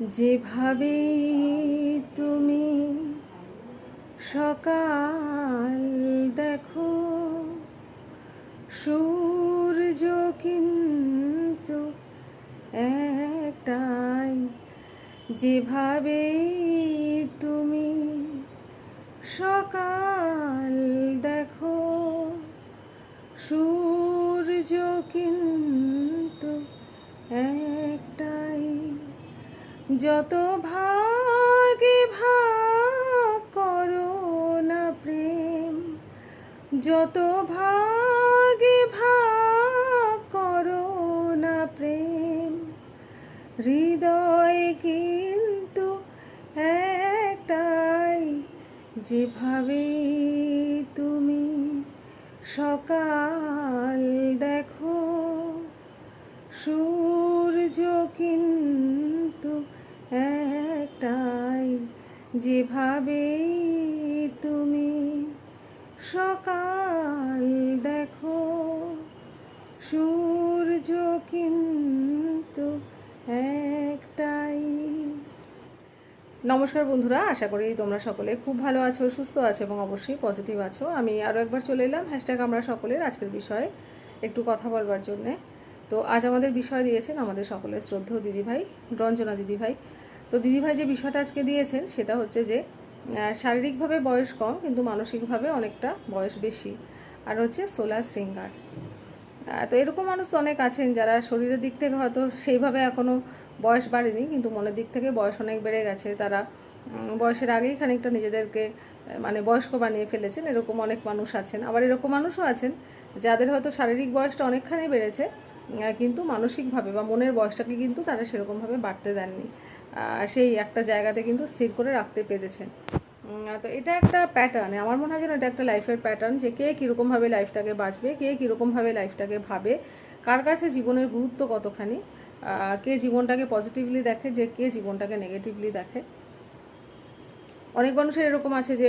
যেভাবে তুমি সকাল দেখো সূর্য কিন্তু একটাই। যেভাবে তুমি সকাল দেখো সূর্য কিন্তু একটাই যত ভাগে ভাগ করো না প্রেম, যত ভাগে ভাগ করো না প্রেম, হৃদয় কিন্তু একটাই, যেভাবে তুমি সকাল দেখো, সূর্য কিন্তু একটাই, যেভাবে তুমি সকাল দেখো, সূর্য কিন্তু একটাই। নমস্কার বন্ধুরা, আশা করি তোমরা সকলে খুব ভালো আছো, সুস্থ আছো এবং অবশ্যই পজিটিভ আছো। আমি আরও একবার চলে এলাম হ্যাশট্যাগ আমরা সকলের আজকের বিষয়ে একটু কথা বলবার জন্যে। তো আজ আমাদের বিষয় দিয়েছেন আমাদের সকলের শ্রদ্ধেয় দিদিভাই, রঞ্জনা দিদিভাই। তো দিদিভাই যে বিষয়টা আজকে দিয়েছেন, সেটা হচ্ছে যে শারীরিকভাবে বয়স কম, কিন্তু মানসিকভাবে অনেকটা বয়স বেশি। আর হচ্ছে সোলার শৃঙ্গার। তো এরকম মানুষ অনেক আছেন যারা শরীরের দিক থেকে হয়তো সেইভাবে এখনও বয়স বাড়েনি, কিন্তু মনের দিক থেকে বয়স অনেক বেড়ে গেছে। তারা বয়সের আগেই খানিকটা নিজেদেরকে মানে বয়স্ক বানিয়ে ফেলেছেন। এরকম অনেক মানুষ আছেন। আবার এরকম মানুষও আছেন যাদের হয়তো শারীরিক বয়সটা অনেকখানি বেড়েছে কিন্তু মানসিকভাবে বা মনের বয়সটাকে কিন্তু তারা সেরকমভাবে বাড়তে দেননি। সেই একটা জায়গাতে কিন্তু স্থির করে রাখতে পেরেছেন। তো এটা একটা প্যাটার্ন আমার মনে হয় যেন এটা একটা লাইফের প্যাটার্ন যে কে কীরকমভাবে লাইফটাকে বাঁচবে, কে কীরকমভাবে লাইফটাকে ভাবে, কার কাছে জীবনের গুরুত্ব কতখানি কে জীবনটাকে পজিটিভলি দেখে, যে কে জীবনটাকে নেগেটিভলি দেখে। অনেক মানুষের এরকম আছে যে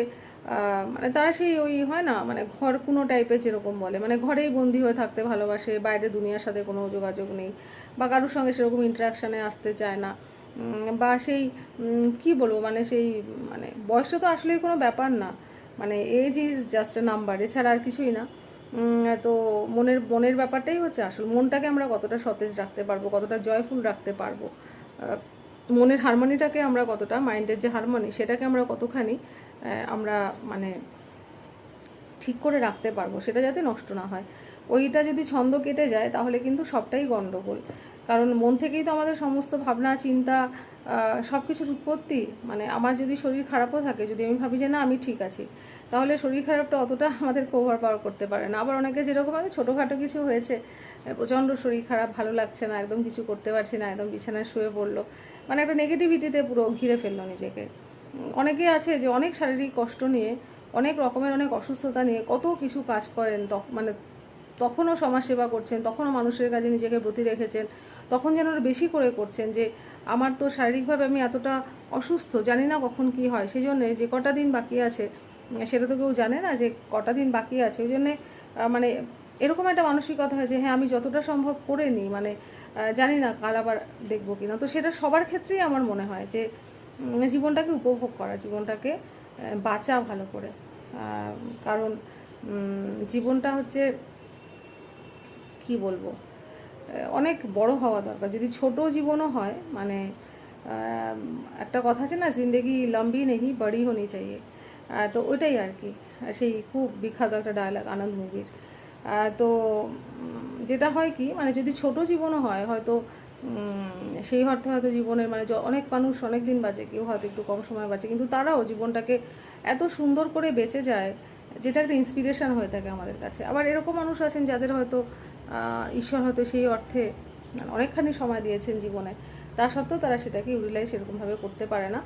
মানে তারা সেই ওই হয় না মানে ঘর কোনো টাইপের যেরকম বলে মানে ঘরেই বন্দি হয়ে থাকতে ভালোবাসে, বাইরে দুনিয়ার সাথে কোনো যোগাযোগ নেই, বা কারোর সঙ্গে সেরকম ইন্টারাকশানে আসতে চায় না। বা সেই কি বলব মানে সেই মানে বয়সটা তো আসলেই কোনো ব্যাপার না। মানে age is just a number এছাড়া আর কিছুই না। তো মনের মনের ব্যাপারটাই হচ্ছে আসল। মনটাকে আমরা কতটা সতেজ রাখতে পারব, কতটা জয়ফুল রাখতে পারব। মনের হারমোনিটাকে আমরা কতটা মাইন্ডের যে হারমোনি সেটাকে আমরা কতখানি আমরা মানে ঠিক করে রাখতে পারব, সেটা যাতে নষ্ট না হয়। ওইটা যদি ছন্দ কেটে যায়, তাহলে কিন্তু সবটাই গন্ডগোল। কারণ মন থেকেই তো আমাদের সমস্ত ভাবনা, চিন্তা সব কিছুর উৎপত্তি। মানে আমার যদি শরীর খারাপও থাকে, যদি আমি ভাবি যে না, আমি ঠিক আছি, তাহলে শরীর খারাপটা অতটা আমাদের ওভার পাওয়ার করতে পারে না। আবার অনেকে যেরকম আছে ছোটোখাটো কিছু হয়েছে প্রচণ্ড শরীর খারাপ, ভালো লাগছে না, একদম কিছু করতে পারছি না, একদম বিছানায় শুয়ে পড়ল। মানে একটা নেগেটিভিটিতে পুরো ঘিরে ফেলল নিজেকে। অনেকে আছে যে অনেক শারীরিক কষ্ট নিয়ে, অনেক রকমের অনেক অসুস্থতা নিয়ে কত কিছু কাজ করেন মানে তখনও সমাজসেবা করছেন, তখনও মানুষের কাছে নিজেকে ব্রতী রেখেছেন, তখন যেন বেশি করে করছেন যে, আমার তো শারীরিকভাবে আমি এতটা অসুস্থ, জানি না কখন কি হয়। সেই জন্যে যে কটা দিন বাকি আছে সেটা তো কেউ জানে না যে কটা দিন বাকি আছে। ওই জন্যে মানে এরকম একটা মানসিকতা হয় যে হ্যাঁ আমি যতটা সম্ভব করে নিই মানে জানি না কাল আবার দেখব কিনা। তো সেটা সবার ক্ষেত্রেই আমার মনে হয় যে জীবনটাকে উপভোগ করা, জীবনটাকে বাঁচা ভালো করে। কারণ জীবনটা হচ্ছে কি বলব? অনেক বড় হওয়া দরকার। যদি ছোট জীবনও হয় মানে একটা কথা আছে না জিন্দেগি লম্বি নেই বড়ি হনি আহ, তো ওইটাই আর কি। সেই খুব বিখ্যাত একটা ডায়লগ আনন্দ মুভির। তো যেটা হয় কি মানে যদি ছোট জীবনও হয় হয়তো সেই অর্থে হয়তো জীবনের মানে অনেক মানুষ অনেক দিন বাঁচে কেউ হয়তো একটু কম সময় বাঁচে কিন্তু তারাও জীবনটাকে এত সুন্দর করে বেঁচে যায় যেটা একটা ইন্সপিরেশন হয়ে থাকে আমাদের কাছে। আবার এরকম মানুষ আছেন যাদের হয়তো ঈশ্বর হয়তো সেই অর্থে মানে অনেকখানি সময় দিয়েছেন জীবনে। তা সত্ত্বেও তারা সেটাকে ইউটিলাইজ সেরকমভাবে করতে পারে না।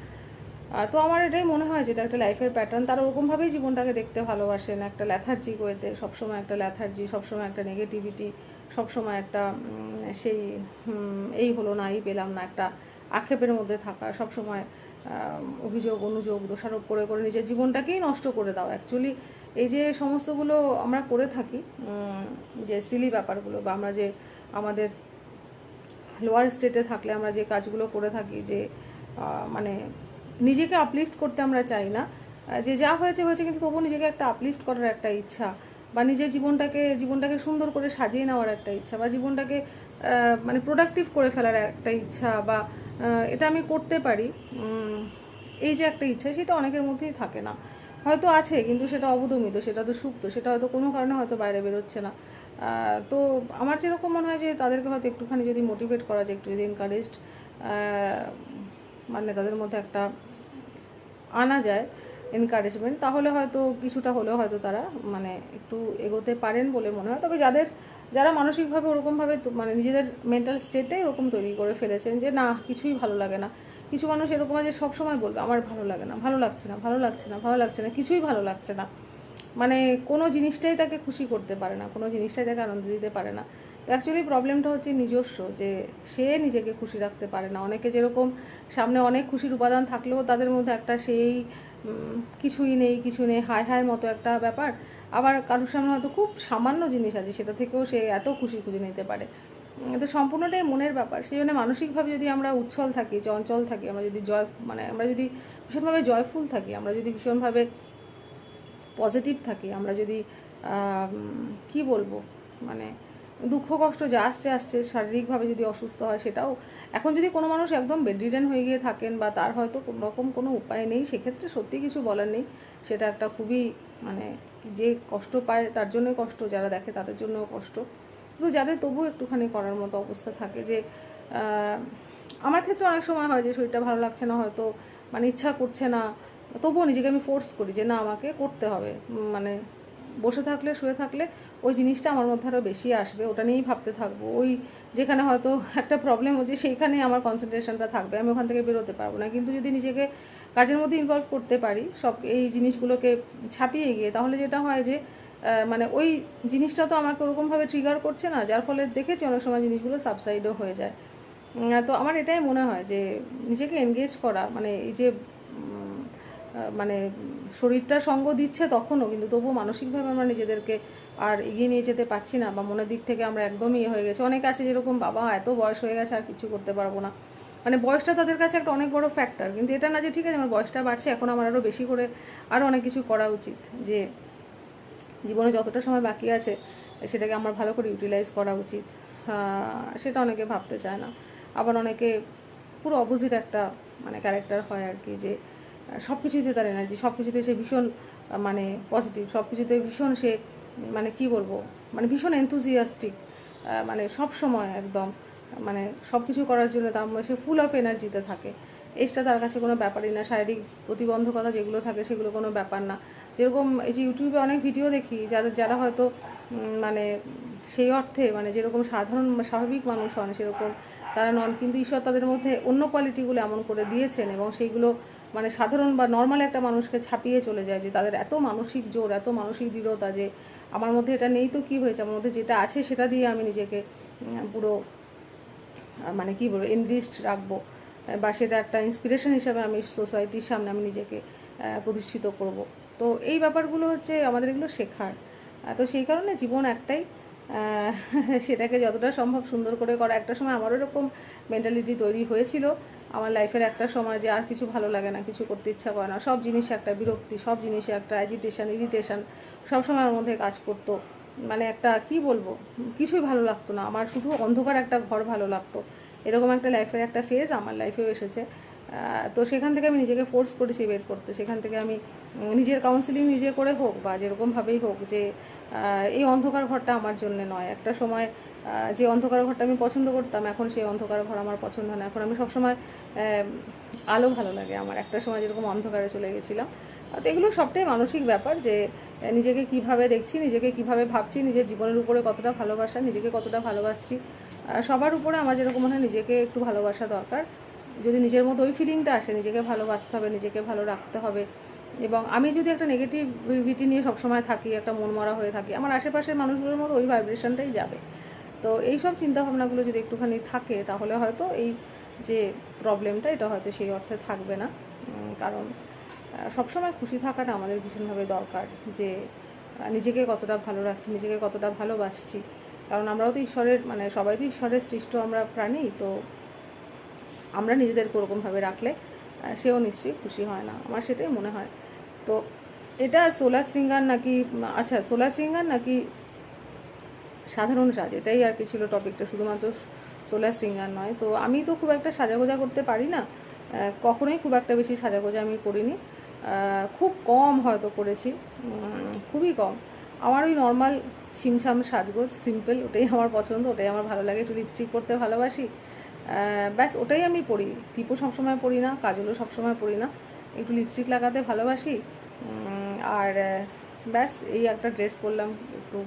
তো আমার এটাই মনে হয় যেটা একটা লাইফের প্যাটার্ন তারা ওরকমভাবেই জীবনটাকে দেখতে ভালোবাসেন। একটা ল্যাথার্জি ওয়েতে সবসময় একটা ল্যাথার্জি সবসময় একটা নেগেটিভিটি সবসময় একটা সেই এই হলো না, এই পেলাম না, একটা আক্ষেপের মধ্যে থাকা, সবসময় অভিযোগ, অনুযোগ, দোষারোপ করে করে নিজের জীবনটাকেই নষ্ট করে দাও। অ্যাকচুয়ালি এই যে সমস্তগুলো আমরা করে থাকি যে সিলি ব্যাপারগুলো বা আমরা যে আমাদের লোয়ার স্টেটে থাকলে আমরা যে কাজগুলো করে থাকি, যে মানে নিজেকে আপলিফট করতে আমরা চাই না। যে যা হয়েছে হয়েছে, কিন্তু তবুও নিজেকে একটা আপলিফট করার একটা ইচ্ছা বা নিজের জীবনটাকে জীবনটাকে সুন্দর করে সাজিয়ে নেওয়ার একটা ইচ্ছা বা জীবনটাকে মানে প্রোডাক্টিভ করে ফেলার একটা ইচ্ছা বা এটা আমি করতে পারি এই যে একটা ইচ্ছা, সেটা অনেকের মধ্যেই থাকে না। হয়তো আছে, কিন্তু সেটা অবদমিত, সেটা তো সুপ্ত, সেটা হয়তো কোনো কারণে হয়তো বাইরে বেরোচ্ছে না। তো আমার যেরকম মনে হয় যে তাদেরকে হয়তো একটুখানি যদি মোটিভেট করা যায়, একটু যদি এনকারেজড মানে তাদের মধ্যে একটা আনা যায় এনকারেজমেন্ট তাহলে হয়তো কিছুটা হলেও হয়তো তারা মানে একটু এগোতে পারেন বলে মনে হয়। তবে যাদের, যারা মানসিকভাবে ওরকমভাবে মানে নিজেদের মেন্টাল স্টেটে ওরকম তৈরি করে ফেলেছেন যে, না, কিছুই ভালো লাগে না। কিছু মানুষ এরকম আছে সবসময় বলবে, আমার ভালো লাগে না, ভালো লাগছে না, ভালো লাগছে না, ভালো লাগছে না, কিছুই ভালো লাগছে না। মানে কোনো জিনিসটাই তাকে খুশি করতে পারে না, কোনো জিনিসটাই তাকে আনন্দ দিতে পারে না। অ্যাকচুয়ালি প্রবলেমটা হচ্ছে নিজস্ব, যে সে নিজেকে খুশি রাখতে পারে না। অনেকে যেরকম সামনে অনেক খুশির উপাদান থাকলেও তাদের মধ্যে একটা সেই কিছুই নেই, কিছু নেই, হায় হায় মতো একটা ব্যাপার। আবার কারোর সামনে হয়তো খুব সামান্য জিনিস আছে, সেটা থেকেও সে এত খুশি খুঁজে নিতে পারে। তো সম্পূর্ণটাই মনের ব্যাপার। সেই জন্য মানসিকভাবে যদি আমরা উচ্ছল থাকি, চঞ্চল থাকি, আমরা যদি জয় মানে আমরা যদি ভীষণভাবে জয়ফুল থাকি, আমরা যদি ভীষণভাবে পজিটিভ থাকি, আমরা যদি কি বলব মানে দুঃখ, কষ্ট যা আসছে আসছে, শারীরিকভাবে যদি অসুস্থ হয় সেটাও, এখন যদি কোনো মানুষ একদম বেডরিডেন হয়ে গিয়ে থাকেন বা তার হয়তো কোনো রকম কোনো উপায় নেই, সেক্ষেত্রে সত্যি কিছু বলার নেই। সেটা একটা খুবই মানে যে কষ্ট পায় তার জন্য কষ্ট, যারা দেখে তাদের জন্য কষ্ট। কিন্তু যাদের তবুও একটুখানি করার মতো অবস্থা থাকে যে আমার ক্ষেত্রে অনেক সময় হয় যে, শরীরটা ভালো লাগছে না, হয়তো মানে ইচ্ছা করছে না, তবুও নিজেকে আমি ফোর্স করি যে, না, আমাকে করতে হবে। মানে বসে থাকলে, শুয়ে থাকলে ওই জিনিসটা আমার মধ্যে আরও বেশি আসবে, ওটা নিয়েই ভাবতে থাকব। ওই যেখানে হয়তো একটা প্রবলেম হচ্ছে, সেইখানেই আমার কনসেন্ট্রেশনটা থাকবে, আমি ওখান থেকে বেরোতে পারব না। কিন্তু যদি নিজেকে কাজের মধ্যে ইনভলভ করতে পারি, সব এই জিনিসগুলোকে ছাপিয়ে গিয়ে, তাহলে যেটা হয় যে মানে ওই জিনিসটা তো আমাকে ওরকমভাবে ট্রিগার করছে না, যার ফলে দেখেছি অনেক সময় জিনিসগুলো সাবসাইডও হয়ে যায়। তো আমার এটাই মনে হয় যে নিজেকে এনগেজ করা মানে এই যে মানে শরীরটা সঙ্গ দিচ্ছে তখনও, কিন্তু তবুও মানসিকভাবে আমরা নিজেদেরকে আর এগিয়ে নিয়ে যেতে পারছি না, বা মনের দিক থেকে আমরা একদমই ইয়ে হয়ে গেছে। অনেক আছে যেরকম, বাবা, এত বয়স হয়ে গেছে, আর কিছু করতে পারব না। মানে বয়সটা তাদের কাছে একটা অনেক বড় ফ্যাক্টর কিন্তু এটা না যে, ঠিক আছে, আমার বয়সটা বাড়ছে, এখন আমার আরও বেশি করে আরও অনেক কিছু করা উচিত। যে জীবনে যতটা সময় বাকি আছে, সেটাকে আমার ভালো করে ইউটিলাইজ করা উচিত। সেটা অনেকে ভাবতে চায় না। আবার অনেকে পুরো অপোজিট একটা মানে ক্যারেক্টার হয় আর কি, যে সব কিছুতে তার এনার্জি সব কিছুতে সে ভীষণ মানে পজিটিভ সব কিছুতে ভীষণ সে মানে কি বলব মানে ভীষণ এনথুজিয়াস্টিক মানে সব সময় একদম মানে সব কিছু করার জন্য তার সে ফুল অফ এনার্জিতে থাকে। এজটা তার কাছে কোনো ব্যাপারই না। শারীরিক প্রতিবন্ধকতা যেগুলো থাকে সেগুলো কোনো ব্যাপার না। যেরকম এই যে ইউটিউবে অনেক ভিডিও দেখি, যাদের, যারা হয়তো মানে সেই অর্থে মানে যেরকম সাধারণ স্বাভাবিক মানুষ হন সেরকম, তারা নন। কিন্তু ঈশ্বর তাদের মধ্যে অন্য কোয়ালিটিগুলো এমন করে দিয়েছেন এবং সেইগুলো মানে সাধারণ বা নর্মাল একটা মানুষকে ছাপিয়ে চলে যায় যে তাদের এত মানসিক জোর, এত মানসিক দৃঢ়তা যে আমার মধ্যে এটা নেই তো কি হয়েছে? আমার মধ্যে যেটা আছে সেটা দিয়ে আমি নিজেকে পুরো মানে কি বলব এনরিস্ট রাখব। বা সেটা একটা ইন্সপিরেশন হিসাবে আমি সোসাইটির সামনে আমি নিজেকে প্রতিষ্ঠিত করব। তো এই ব্যাপারগুলো হচ্ছে আমাদের এগুলো শেখার। তো সেই কারণে জীবন একটাই। সেটাকে যতটা সম্ভব সুন্দর করে করা। একটা সময় আমারও এরকম মেন্টালিটি তৈরি হয়েছিল। আমার লাইফের একটা সময় যে আর কিছু ভালো লাগে না, কিছু করতে ইচ্ছা করে না। সব জিনিসে একটা বিরক্তি, সব জিনিসে একটা অ্যাজিটেশন ইরিটেশন সবসময় আমার মধ্যে কাজ করতো। মানে একটা, কি বলব? কিছুই ভালো লাগতো না। আমার শুধু অন্ধকার একটা ঘর ভালো লাগতো। এরকম একটা লাইফের একটা ফেজ আমার লাইফেও এসেছে। তো সেখান থেকে আমি নিজেকে ফোর্স করেছি বের করতে। সেখান থেকে আমি নিজের কাউন্সিলিং নিজে করে হোক বা যেরকমভাবেই হোক যে এই অন্ধকার ঘরটা আমার জন্য নয়। একটা সময় যে অন্ধকার ঘরটা আমি পছন্দ করতাম, এখন সেই অন্ধকার ঘর আমার পছন্দ না। এখন আমি সবসময় আলো ভালো লাগে আমার। একটা সময় যেরকম অন্ধকারে চলে গেছিলাম। তো এগুলো সবটাই মানসিক ব্যাপার যে, নিজেকে কীভাবে দেখছি, নিজেকে কীভাবে ভাবছি, নিজের জীবনের উপরে কতটা ভালোবাসা, নিজেকে কতটা ভালোবাসছি। সবার উপরে আমার যেরকম মনে হয় নিজেকে একটু ভালোবাসা দরকার। যদি নিজের মধ্যে ওই ফিলিংটা আসে, নিজেকে ভালোবাসতে হবে, নিজেকে ভালো রাখতে হবে। এবং আমি যদি একটা নেগেটিভিটি নিয়ে সবসময় থাকি, একটা মন মরা হয়ে থাকি, আমার আশেপাশের মানুষগুলোর মধ্যে ওই ভাইব্রেশনটাই যাবে। তো এই সব চিন্তাভাবনাগুলো যদি একটুখানি থাকে, তাহলে হয়তো এই যে প্রবলেমটা এটা হয়তো সেই অর্থে থাকবে না। কারণ সবসময় খুশি থাকাটা আমাদের ভীষণভাবে দরকার যে নিজেকে কতটা ভালো রাখছি, নিজেকে কতটা ভালোবাসছি। কারণ আমরাও তো ঈশ্বরের মানে সবাই তো ঈশ্বরের সৃষ্ট আমরা প্রাণী, তো আমরা নিজেদেরকে ওরকমভাবে রাখলে সেও নিশ্চয়ই খুশি হয় না। আমার সেটাই মনে হয়। তো এটা সোলার শৃঙ্গার নাকি আচ্ছা সোলার শৃঙ্গার নাকি সাধারণ সাজ, এটাই আর কি ছিল টপিকটা, শুধুমাত্র সোলার শৃঙ্গার নয়। তো আমি তো খুব একটা সাজাগোজা করতে পারি না। কখনোই খুব একটা বেশি সাজাগোজা আমি করিনি। খুব কম হয়তো করেছি। খুবই কম। আমার ওই নর্মাল ছিমছাম সাজগোজ সিম্পল ওটাই আমার পছন্দ, ওটাই আমার ভালো লাগে। একটু লিপস্টিক করতে ভালোবাসি। ব্যাস, ওটাই আমি পরি। টিপও সবসময় পরি না, কাজলও সবসময় পরি না। একটু লিপস্টিক লাগাতে ভালোবাসি। আর ব্যাস, এই একটা ড্রেস পরলাম, একটু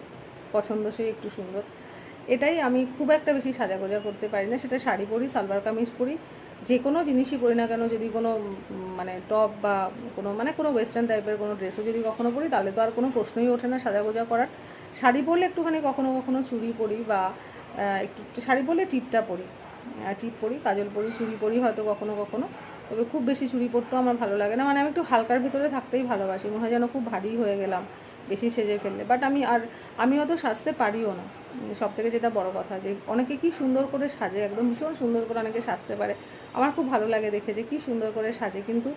পছন্দসই, একটু সুন্দর। এটাই আমি খুব একটা বেশি সাজাগোজা করতে পারি না। সেটা শাড়ি পরি, সালোয়ার কামিজ পরি। যে কোনো জিনিসই পরি না কেন, যদি কোনো মানে টপ বা কোনো মানে কোনো ওয়েস্টার্ন টাইপের কোনো ড্রেসও যদি কখনো পরি, তাহলে তো আর কোনো প্রশ্নই ওঠে না সাজাগোজা করার। শাড়ি পরলে একটুখানি কখনো কখনো চুড়ি পরি বা একটু শাড়ি পরলে টিপটা পরি। টিপ পরি, কাজল পরি, চুড়ি পরি হয়তো কখনো কখনো। তবে খুব বেশি চুড়ি পরতেও আমার ভালো লাগে না। মানে আমি একটু হালকার ভিতরে থাকতেই ভালোবাসি। মনে হয় যেন খুব ভারী হয়ে গেলাম। বেশি সেজে ফেললে। বাট আমি আর আমি অত সাজতে পারিও না। সব থেকে যেটা বড় কথা যে, অনেকে কি সুন্দর করে সাজে, একদম ভীষণ সুন্দর করে অনেকে সাজতে পারে। আমার খুব ভালো লাগে দেখে যে, কি সুন্দর করে সাজে। কিন্তু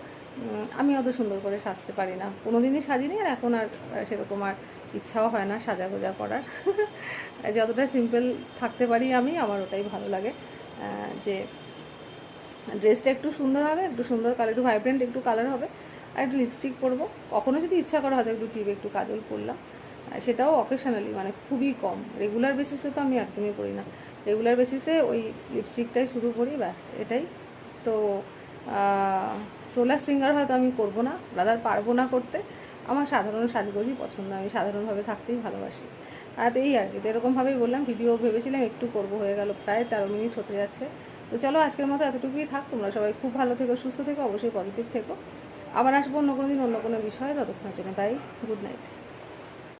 আমি অত সুন্দর করে সাজতে পারি না। কোনো দিনই সাজিনি আর এখন আর সেরকম আর ইচ্ছাও হয় না সাজা গোজা করার। যতটা সিম্পল থাকতে পারি আমি, আমার ওটাই ভালো লাগে। যে ড্রেসটা একটু সুন্দর হবে, একটু সুন্দর কালার একটু ভাইব্রেন্ট একটু কালার হবে। আর একটু লিপস্টিক পরবো। কখনও যদি ইচ্ছা করা হয়তো একটু টিপ একটু কাজল পরলাম সেটাও অকেশনালি মানে খুবই কম। রেগুলার বেসিসে তো আমি একদমই করি না। রেগুলার বেসিসে ওই লিপস্টিকটাই শুরু করি, ব্যাস, এটাই। তো সোলার সিঙ্গার হয়তো আমি করব না। রাদার পারব না করতে। আমার সাধারণ সাজগোজই পছন্দ। আমি সাধারণভাবে থাকতেই ভালোবাসি। আর এই আর কি, তো এরকমভাবেই বললাম। ভিডিও ভেবেছিলাম একটু করব, হয়ে গেল প্রায় তেরো মিনিট হতে যাচ্ছে। তো চলো, আজকের মতো এতটুকুই থাক। তোমরা সবাই খুব ভালো থেকো, সুস্থ থেকো, অবশ্যই পজিটিভ থেকো। আবার আসব অন্য কোনো দিন অন্য কোনো বিষয়ে ততক্ষণের জন্য বাই গুড নাইট